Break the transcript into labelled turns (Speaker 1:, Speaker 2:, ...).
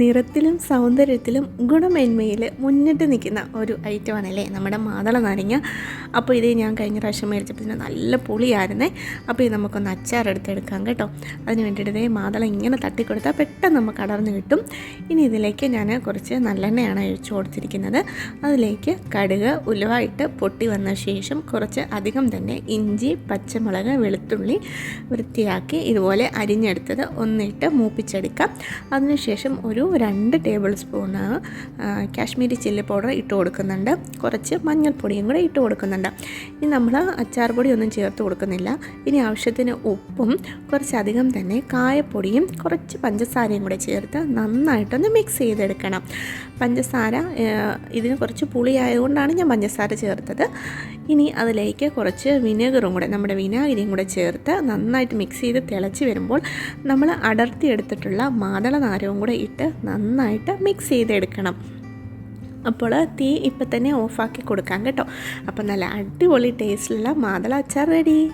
Speaker 1: നിറത്തിലും സൗന്ദര്യത്തിലും ഗുണമേന്മയിൽ മുന്നിട്ട് നിൽക്കുന്ന ഒരു ഐറ്റമാണല്ലേ നമ്മുടെ മാതള നാരങ്ങ. അപ്പോൾ ഇത് ഞാൻ കഴിഞ്ഞ പ്രാവശ്യം മേടിച്ചപ്പോൾ നല്ല പുളിയായിരുന്നേ. അപ്പോൾ ഇത് നമുക്കൊന്ന് അച്ചാറെടുത്തെടുക്കാം കേട്ടോ. അതിന് വേണ്ടിയിട്ട് മാതള ഇങ്ങനെ തട്ടിക്കൊടുത്താൽ പെട്ടെന്ന് നമുക്ക് അടർന്ന് കിട്ടും. ഇനി ഇതിലേക്ക് ഞാൻ കുറച്ച് നല്ലെണ്ണയാണ് ഒഴിച്ചു കൊടുത്തിരിക്കുന്നത്. അതിലേക്ക് കടുക് ഉലുവായിട്ട് പൊട്ടി വന്ന ശേഷം കുറച്ച് അധികം തന്നെ ഇഞ്ചി പച്ചമുളക് വെളുത്തുള്ളി വൃത്തിയാക്കി ഇതുപോലെ അരിഞ്ഞെടുത്തത് ഒന്നിട്ട് മൂപ്പിച്ചെടുക്കാം. അതിനുശേഷം ഒരു രണ്ട് table spoon Kashmiri chilli powder ഇട്ട് കൊടുക്കുന്നുണ്ട്. കുറച്ച് മഞ്ഞൾപ്പൊടിയും കൂടെ ഇട്ട് കൊടുക്കുന്നുണ്ട്. ഇനി നമ്മൾ അച്ചാർ പൊടി ഒന്നും ചേർത്ത് കൊടുക്കുന്നില്ല. ഇനി ആവശ്യത്തിന് ഉപ്പും കുറച്ചധികം തന്നെ കായപ്പൊടിയും കുറച്ച് പഞ്ചസാരയും കൂടെ ചേർത്ത് നന്നായിട്ടൊന്ന് മിക്സ് ചെയ്തെടുക്കണം. പഞ്ചസാര ഇതിന് കുറച്ച് പുളിയായതുകൊണ്ടാണ് ഞാൻ പഞ്ചസാര ചേർത്തത്. ഇനി അതിലേക്ക് കുറച്ച് വിനെഗറും കൂടെ നമ്മുടെ വിനാഗിരിയും കൂടെ ചേർത്ത് നന്നായിട്ട് മിക്സ് ചെയ്ത് തിളച്ച് വരുമ്പോൾ നമ്മൾ അടർത്തി എടുത്തിട്ടുള്ള മാതള നാരവും കൂടെ ഇട്ട് നന്നായിട്ട് മിക്സ് ചെയ്തെടുക്കണം. അപ്പോൾ തീ ഇപ്പം തന്നെ ഓഫാക്കി കൊടുക്കാം കേട്ടോ. അപ്പോൾ നല്ല അടിപൊളി ടേസ്റ്റിലുള്ള മാതള അച്ചാർ റെഡി